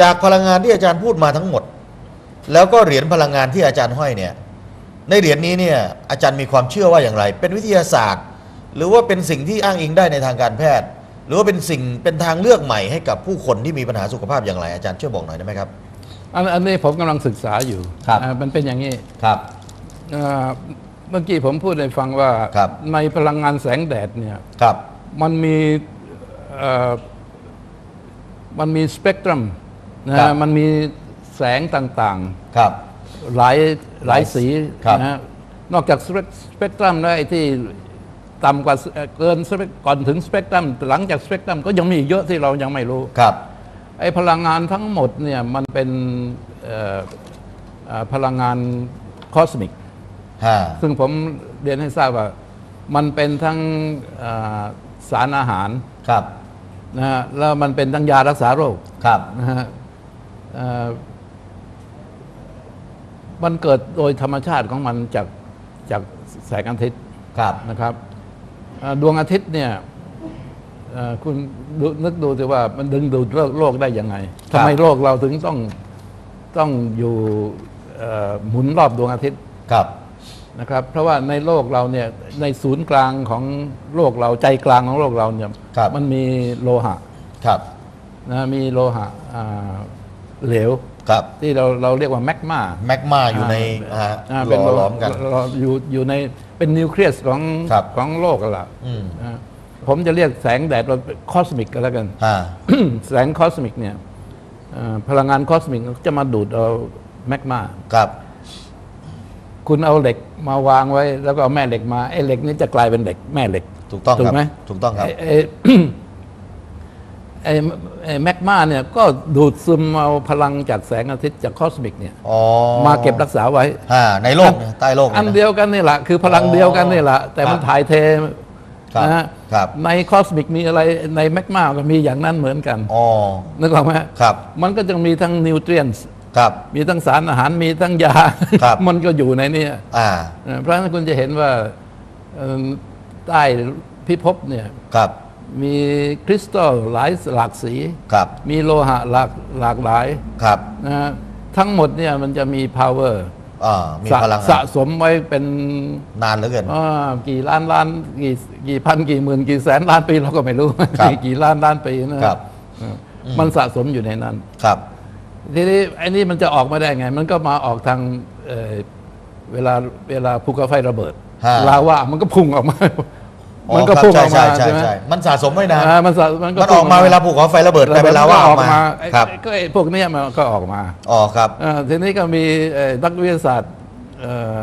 จากพลังงานที่อาจารย์พูดมาทั้งหมด แล้วก็เหรียญพลังงานที่อาจารย์ห้อยเนี่ยในเหรียญนี้เนี่ยอาจารย์มีความเชื่อว่าอย่างไร เป็นวิทยาศาสตร์ หรือว่าเป็นสิ่งที่อ้างอิงได้ในทางการแพทย์ หรือว่าเป็นสิ่งเป็นทางเลือกใหม่ให้กับผู้คนที่มีปัญหาสุขภาพอย่างไร อาจารย์ช่วยบอกหน่อยได้ไหมครับอันอันนี้ผมกำลังศึกษาอยู่ครับอ่ามันเป็นอย่างนี้ครับเอ่อเมื่อกี้ผมพูดให้ฟังว่าครับในพลังงานแสงแดดเนี่ยครับมันมีเอ่อมันมีสเปกตรัม นะครัฮะบ มันมีแสงต่างครับ ๆ หลายหลายสีครับนะฮะนอกจากสเปกตรัมแล้วไอ้ที่ต่ำกว่าเอ่อเกิน spec- ก่อนถึงสเปกตรัมหลังจากสเปกตรัมก็ยังมีอีกเยอะที่เรายังไม่รู้ ครับ ไอ้พลังงานทั้งหมดเนี่ยมันเป็นเอ่อเอ่อพลังงานคอสมิก ฮะ ซึ่งผมเรียนให้ทราบว่า มันเป็นทั้งเอ่อสารอาหารครับ นะฮะแล้วมันเป็นทั้งยารักษาโรคครับ นะฮะเอ่อ มันเกิดโดยธรรมชาติของมันจากจากแสงอาทิตย์ครับนะครับเอ่อดวงอาทิตย์เนี่ยเอ่อคุณดูนึกดูสิว่ามันดึงดูดโลกโลกได้ยังไงทำไมโลกเราถึงต้องต้องอยู่เอ่อหมุนรอบดวงอาทิตย์ครับนะครับ เพราะว่าในโลกเราเนี่ยในศูนย์กลางของโลกเราใจกลางของโลกเราเนี่ยครับมันมีโลหะครับนะมีโลหะอ่า เหลว ครับที่เราเราเรียกว่าแมกมาแมกมาอยู่ในฮะอ่าหเป็นล่อโลหล้อมกันเราอยู่อยู่ในเป็นนิวเคลียสของครับของโลกกันละอืมนะผมจะเรียกแสงแดดว่าคอสมิกก็แล้วกันฮะแสงคอสมิกเนี่ยเอ่อพลังงานคอสมิกจะมาดูดเอาแมกมา ครับ คุณเอาเหล็กมาวางไว้ แล้วก็เอาแม่เหล็กมาไอ้เหล็กนี้จะกลายเป็นเหล็กแม่เหล็กถูกต้องถูครักบไหมถูกต้องครับ ไอ้ไอ้ ไอ้แมกมาเนี่ยก็ดูดซึมเอาพลังจากแสงอาทิตย์จากคอสมิกเนี่ยอ๋อมาเก็บรักษาไว้ฮะในโลกเนี่ยใต้โลกอันเยะเดียวกันนี่แหละคือพลังอ๋อเดียวกันนี่แหละแต่มันครับถ่ายเทครับนะฮะครับในคอสมิกมีอะไรในแมกมาก็มีอย่างนั้นเหมือนกันอ๋อนึกออกไหมครับมันก็จะมีทั้งนิวเทรียนส์ครับมีทั้งสารอาหารมีทั้งยาครับมันก็อยู่ในเนี้อ่าเพราะฉะนั้นคุณจะเห็นว่าเอิ่มใต้พิภพเนี่ยครับ มีคริสตัลหลายหลากสี ครับ มีโลหะหลากหลากหลายครับนะฮะทั้งหมดเนี่ยมันจะมี power อ่ามีสะพลังสะสมไว้เป็นนานเหลือเกิน อ่ากี่ล้านล้านกี่กี่พันกี่หมื่นกี่แสนล้านปีเราก็ไม่รู้ ครับกี่กี่ล้านล้านปีนะครับเอออมันสะสมอยู่ในนั้น ครับ ทีนี้ไอ้นี่มันจะออกมาได้ไง มันก็มาออกทางเอ่อเวลาเวลาภูเขาไฟระเบิดฮะ ลาวามันก็พุ่งออกมาอ๋อ มันก็ครับพุ่งออกมาใช่ใช่ใช่ไหมใช่มันสะสมไม่นานอ่ามันสะมันก็มันออกมาพุ่งเวลาภูเขาไฟระเบิดกลายเป็นลาวาออกมาไอ้ครับก็ไอ้พวกเนี้ยมันก็ออกมาอ๋อครับอ่าทีนี้ก็มีเอ่อนักวิทยาศาสตร์เอ่อ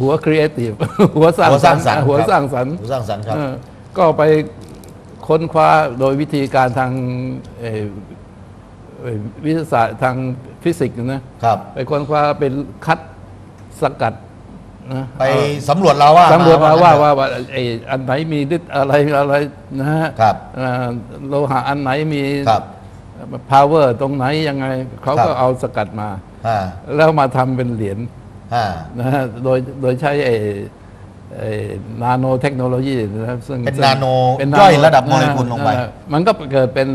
หัวครีเอทีฟหัวสร้างหัวสร้างสรรค์หัวครับสร้างสรรค์หัวสร้างสรรค์ครับเออก็ไปค้นคว้าโดยวิธีการทางเอ่อเอ่อวิทยาศาสตร์ทางฟิสิกส์นะครับไปค้นคว้าเป็นคัดสกัด นะไปสำรวจลาวาสำรวจมาว่างั้นเถอะว่าว่าไอ้อันไหนมีฤทธิ์อะไรอะไรนะฮะครับเอ่อโลหะอันไหนมีครับ power ตรงไหนยังไงเขาครัก็บเอาสกัดมาอ่าแล้วมาทำเป็นเหรียญอ่านะฮะโดยโดยใช้ไอ้ไอ้ นาโนเทคโนโลยีนะครับซึ่งเป็นซึ่งนาโนเป็นย่อยระดับโมเลกุลลงไปเออมันก็เกิดเป็น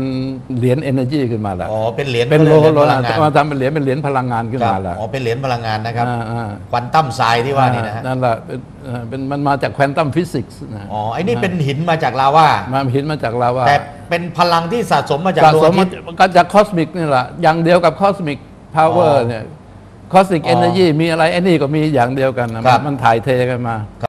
เหรียญ energy ขึ้นมาแล้วอ๋อเป็นเหรียญเป็นโลหรียญโลพลัหะงงานมาทำเป็นเหรียญเป็นเหรียญพลังงานขึ้นครับมาแล้วอ๋อเป็นเหรียญพลังงานนะครับอ่าอ่าควอนตัมไซด์ที่ว่านี่นะฮะนั่นแหละเป็นเอ่อเป็นมันมาจากควอนตัมฟิสิกส์นะอ๋อไอ้นี่เป็นหินมาจากลาวามาหินมาจากลาวาแต่เป็นพลังที่สะสมมาจากสะดวงสอามทิมาตย์ก็จากคอสมิกนี่แหละอย่างเดียวกับคอสมิกพาวเวออ๋ร์อเนี่ยคอสมิกอ๋อเอเนจีมีอะไรไอ้นี่ก็มีอย่างเดียวกันนะครับมันถ่ายเทกันมา